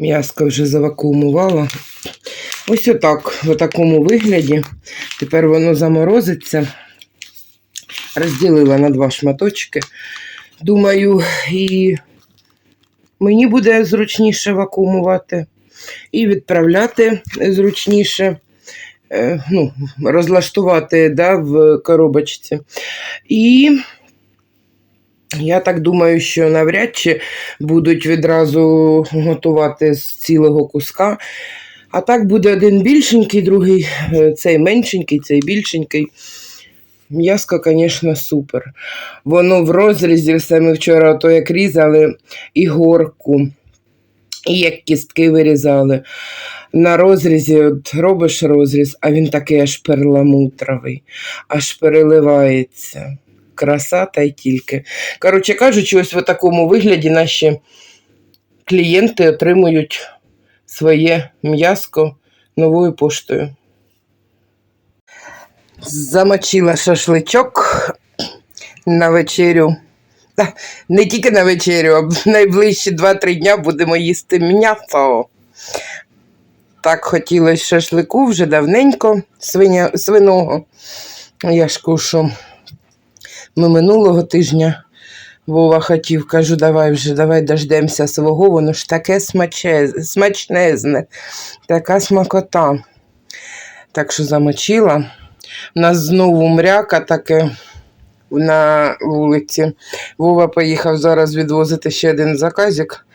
М'яско вже завакуумувала. Ось отак, в такому вигляді. Тепер воно заморозиться. Розділила на два шматочки. Думаю, і мені буде зручніше вакуумувати, і відправляти зручніше, е, ну, розлаштувати да, в коробочці. І я так думаю, що навряд чи будуть відразу готувати з цілого куска. А так буде один більшенький, другий е, цей меншенький, цей більшенький. М'яско, звісно, супер. Воно в розрізі, ми вчора то як різали і горку, і як кістки вирізали. На розрізі от робиш розріз, а він такий аж перламутровий, аж переливається. Краса та й тільки. Коротше кажучи, ось в такому вигляді наші клієнти отримують своє м'яско новою поштою. Замочила шашличок на вечерю. Не тільки на вечерю, а в найближчі 2-3 дня будемо їсти м'ясо. Так хотілося шашлику вже давненько свиня, свиного. Я ж кушу. Ми минулого тижня Вова хотів, кажу, давай вже, давай дождемося свого, воно ж таке смаче, смачнезне, така смакота. Так що замочила. У нас знову мряка таке на вулиці. Вова поїхав зараз відвозити ще один заказик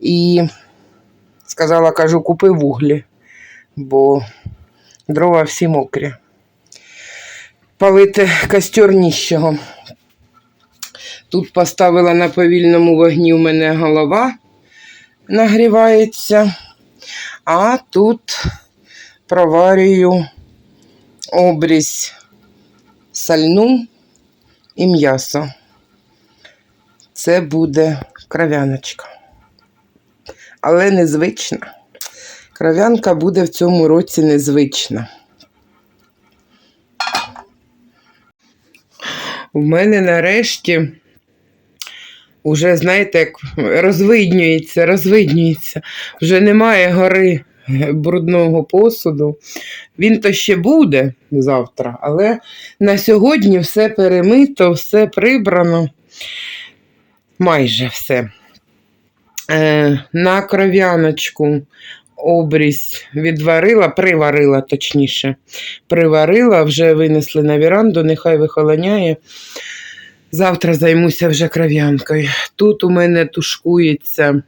і сказала, кажу, купи вуглі, бо дрова всі мокрі. Палити костер ніщого. Тут поставила на повільному вогні у мене голова нагрівається, а тут проварюю обрізь сальну і м'ясо. Це буде кров'яночка. Але незвична. Кров'янка буде в цьому році незвична. У мене нарешті уже, знаєте, як розвиднюється, розвиднюється. Вже немає гори брудного посуду. Він то ще буде завтра, але на сьогодні все перемито, все прибрано. Майже все. Е, на кров'яночку обрізь відварила, приварила, точніше. Приварила, вже винесли на віранду, нехай вихолоняє. Завтра займуся вже кров'янкою. Тут у мене тушкується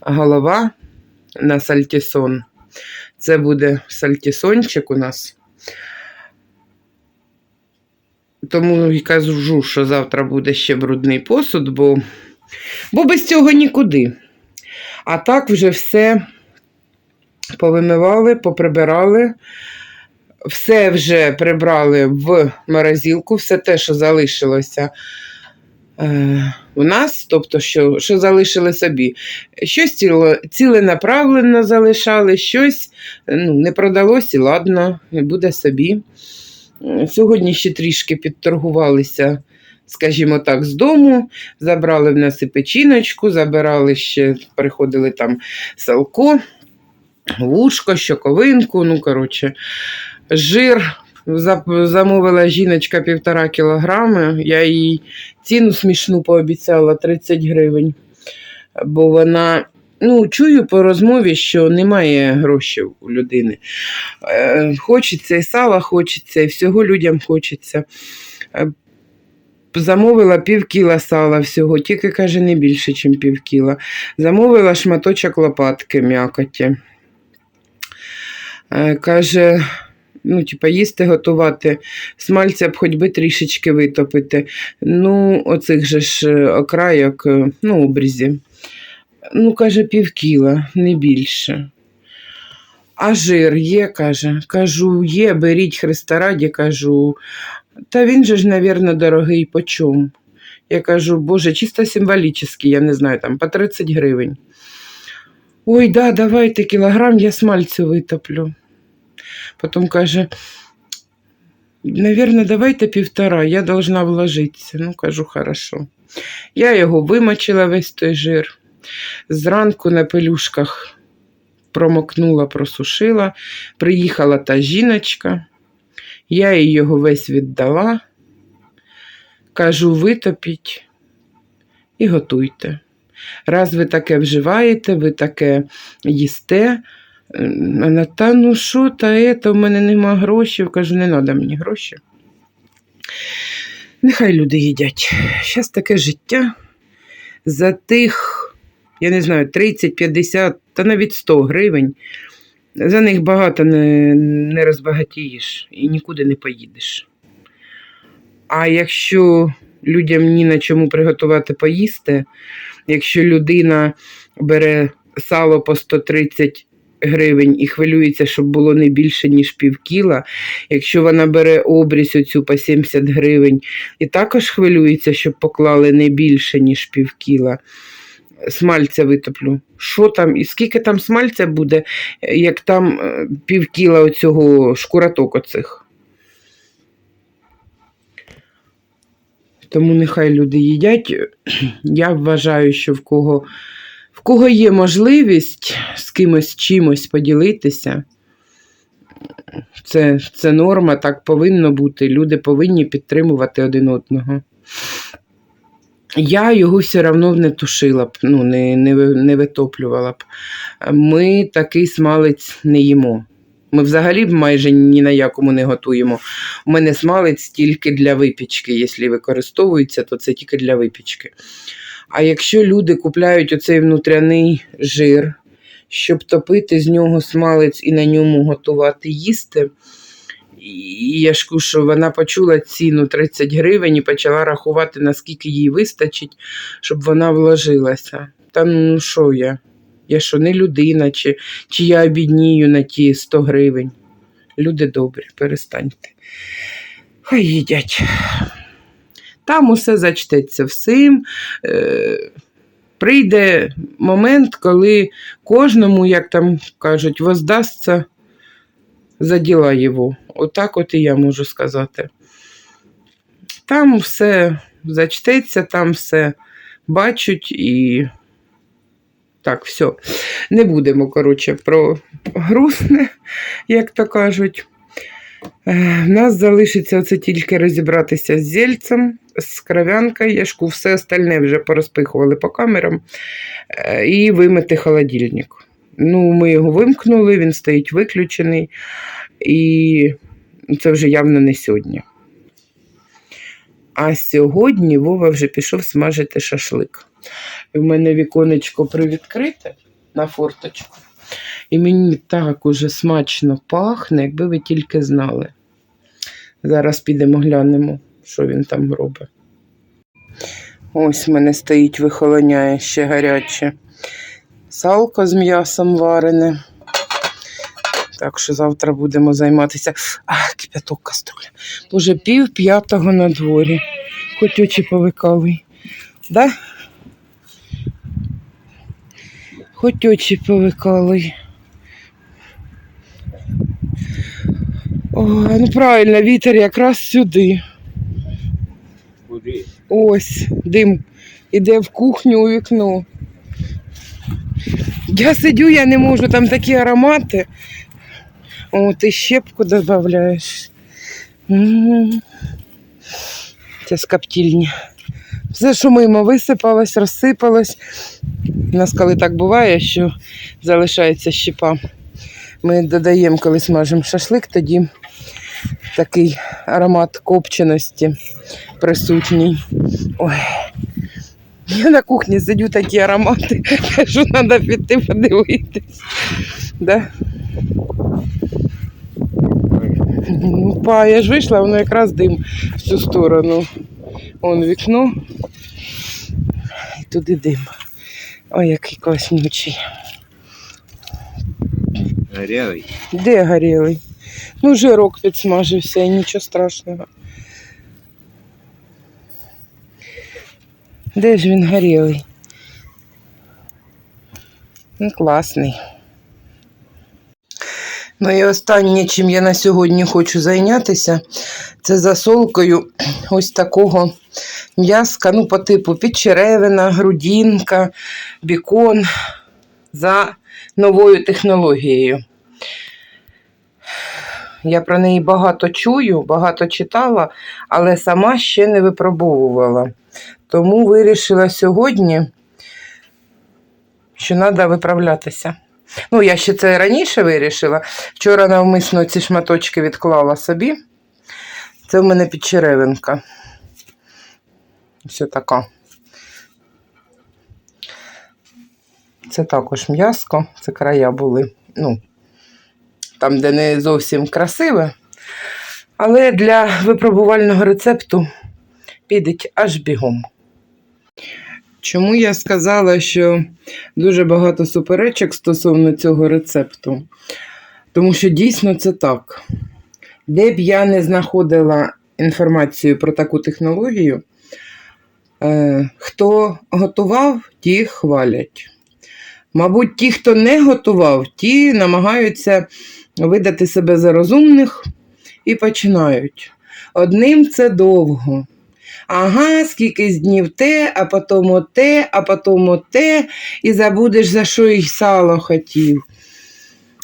голова на сальтісон. Це буде сальтісончик у нас. Тому і кажу, що завтра буде ще брудний посуд, бо, бо без цього нікуди. А так вже все повимивали, поприбирали. Все вже прибрали в морозилку, все те, що залишилося у нас, тобто, що що залишили собі. Щось ціле, ціленаправленно залишали, щось ну, не продалось і ладно, буде собі. Е, Сьогодні ще трішки підторгувалися, скажімо так, з дому, забрали в нас і печіночку, забирали ще, приходили там салко, вушко, щоковинку, ну, коротше, жир. За- Замовила жіночка півтора кілограми. Я їй ціну смішну пообіцяла 30 гривень. Бо вона, ну, чую по розмові, що немає грошей у людини. Е, хочеться і сала, хочеться, і всього людям хочеться. Е, Замовила пів кіла сала всього, тільки каже, не більше, ніж пів кіла. Замовила шматочок лопатки м'якоті. Е, Каже, ну, типа, їсти готувати, смальця б хоч би трішечки витопити. Ну, оцих же ж е, окрайок, е, ну, обрізі. Ну, каже, пів кіла, не більше. А жир є, каже. Кажу, є, беріть Христа раді, кажу. Та він же ж, навірно, дорогий по чому? Я кажу, боже, чисто символічний, я не знаю, там по 30 гривень. Ой, да, давайте кілограм, я смальцю витоплю. Потім каже, наверное, давайте півтора, я должна вложитися. Ну, кажу, хорошо. Я його вимочила весь той жир. Зранку на пелюшках промокнула, просушила. Приїхала та жіночка. Я їй його весь віддала. Кажу, витопіть і готуйте. Раз ви таке вживаєте, ви таке їсте. Вона, та ну що, та ето, в мене нема грошей. Кажу, не треба мені гроші. Нехай люди їдять. Зараз таке життя. За тих, я не знаю, 30, 50 та навіть 100 гривень. За них багато не, не розбагатієш і нікуди не поїдеш. А якщо людям ні на чому приготувати поїсти, якщо людина бере сало по 130 гривень і хвилюється, щоб було не більше, ніж пів кіла, якщо вона бере обрізь оцю по 70 гривень і також хвилюється, щоб поклали не більше, ніж пів кіла, смальця витоплю. Що там, і скільки там смальця буде, як там е, пів кіла оцього шкураток оцих? Тому нехай люди їдять. Я вважаю, що в кого, кого є можливість з кимось чимось поділитися, це, це норма, так повинно бути. Люди повинні підтримувати один одного. Я його все одно не тушила б, ну, не, не, не витоплювала б. Ми такий смалець не їмо. Ми взагалі майже ні на якому не готуємо. У мене смалець тільки для випічки. Якщо використовується, то це тільки для випічки. А якщо люди купляють оцей внутряний жир, щоб топити з нього смалець і на ньому готувати їсти, і я ж що вона почула ціну 30 гривень і почала рахувати, наскільки їй вистачить, щоб вона вложилася. Та ну що я? Я що, не людина, чи, чи я обіднію на ті 100 гривень. Люди добрі, перестаньте. Хай їдять. Там усе зачтеться всім. Е, прийде момент, коли кожному, як там кажуть, воздасться за діла його. Отак от і я можу сказати. Там все зачтеться, там все бачать і. Так, все. Не будемо, коротше, про грустне, як то кажуть. Е, В нас залишиться оце тільки розібратися з зельцем, з кров'янкою, яшку, все остальне вже порозпихували по камерам е, і вимити холодильник. Ну, ми його вимкнули, він стоїть виключений, і це вже явно не сьогодні. А сьогодні Вова вже пішов смажити шашлик. І в мене віконечко привідкрите на форточку. І мені так уже смачно пахне, якби ви тільки знали. Зараз підемо глянемо, що він там робить. Ось мене стоїть, вихолоняє ще гаряче. Салко з м'ясом варене. Так що завтра будемо займатися. А, кипяток каструля. Уже пів п'ятого на дворі. Хоч очі повикали. Да? Хоч очі повикали. О, ну правильно, вітер якраз сюди. Куди? Ось, дим іде в кухню у вікно. Я сидю, я не можу, там такі аромати. О, ти щепку додаєш. Це з коптільні. Все, що мимо висипалось, розсипалось. У нас коли так буває, що залишається щепа. Ми додаємо, коли смажимо шашлик, тоді такий аромат копченості присутній. Ой. Я на кухні сидю такі аромати, кажу, треба піти подивитись. Да? Ну, па, я ж вийшла, воно якраз дим в цю сторону. Вон вікно. І туди дим. Ой, який класнючий. Горілий. Де горілий? Ну, жирок підсмажився і нічого страшного. Де ж він горілий? Ну, класний. Ну і останнє, чим я на сьогодні хочу зайнятися, це засолкою ось такого м'яска, ну, по типу підчеревина, грудінка, бікон за новою технологією. Я про неї багато чую, багато читала, але сама ще не випробовувала. Тому вирішила сьогодні, що треба виправлятися. Ну, я ще це раніше вирішила. Вчора навмисно ці шматочки відклала собі. Це в мене підчеревинка. Ось така. Це також м'яско, це края були. Ну, там, де не зовсім красиве. Але для випробувального рецепту підеть аж бігом. Чому я сказала, що дуже багато суперечок стосовно цього рецепту? Тому що дійсно це так. Де б я не знаходила інформацію про таку технологію, е, хто готував, ті хвалять. Мабуть, ті, хто не готував, ті намагаються видати себе за розумних і починають. Одним це довго. Ага, скільки днів те, а потім оте, а потім оте, і забудеш, за що й сало хотів.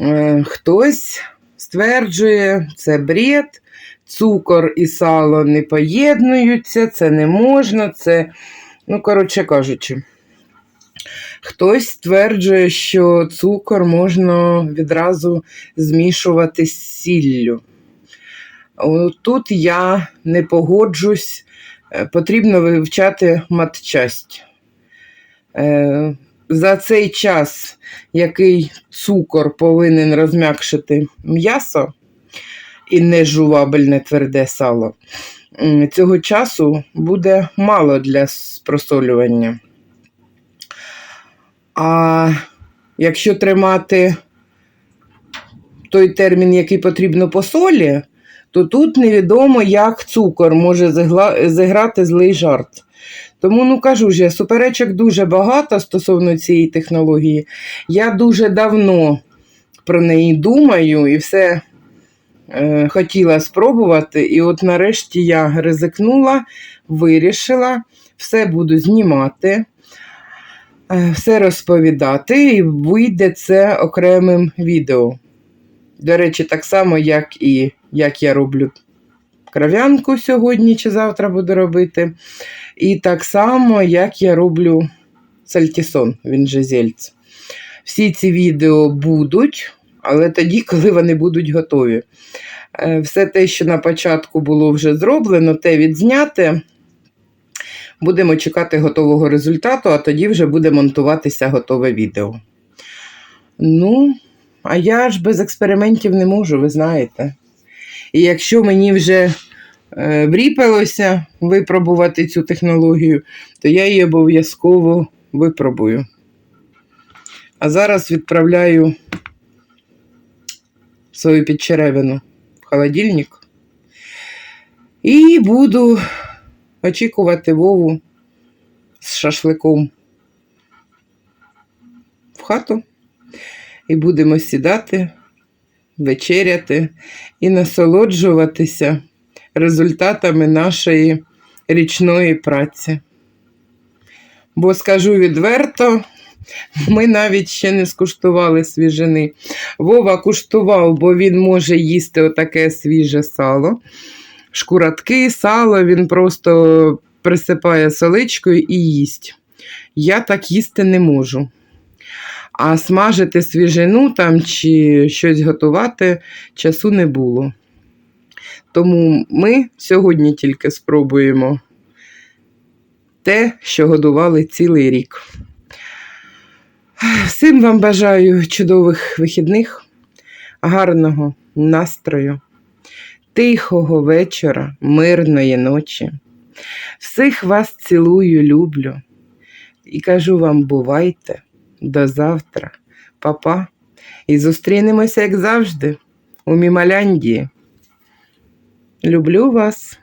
Е, хтось стверджує, це бред, цукор і сало не поєднуються, це не можна, це, ну, коротше кажучи. Хтось стверджує, що цукор можна відразу змішувати з сіллю. Тут я не погоджусь, Е, потрібно вивчати матчасть. Е, За цей час, який цукор повинен розм'якшити м'ясо і нежувабельне тверде сало, цього часу буде мало для просолювання. А якщо тримати той термін, який потрібно по солі, то тут невідомо, як цукор може зіграти злий жарт. Тому, ну кажу ж, суперечок дуже багато стосовно цієї технології. Я дуже давно про неї думаю і все е, хотіла спробувати. І от нарешті я ризикнула, вирішила, все буду знімати, все розповідати, і вийде це окремим відео. До речі, так само, як і як я роблю кров'янку сьогодні чи завтра буду робити. І так само, як я роблю сальтісон, він же зельц. Всі ці відео будуть, але тоді, коли вони будуть готові. Е, Все те, що на початку було вже зроблено, те відзняте. Будемо чекати готового результату, а тоді вже буде монтуватися готове відео. Ну, а я ж без експериментів не можу, ви знаєте. І якщо мені вже е, вріпалося випробувати цю технологію, то я її обов'язково випробую. А зараз відправляю свою підчеревину в холодильник і буду очікувати Вову з шашликом в хату. І будемо сідати, вечеряти і насолоджуватися результатами нашої річної праці. Бо скажу відверто, ми навіть ще не скуштували свіжини. Вова куштував, бо він може їсти отаке свіже сало. Шкуратки, сало він просто присипає соличкою і їсть. Я так їсти не можу. А смажити свіжину там чи щось готувати часу не було. Тому ми сьогодні тільки спробуємо те, що годували цілий рік. Всім вам бажаю чудових вихідних, гарного настрою, тихого вечора, мирної ночі. Всіх вас цілую, люблю і кажу вам, бувайте. До завтра, папа. І зустрінемося, як завжди, у Мімаляндії. Люблю вас.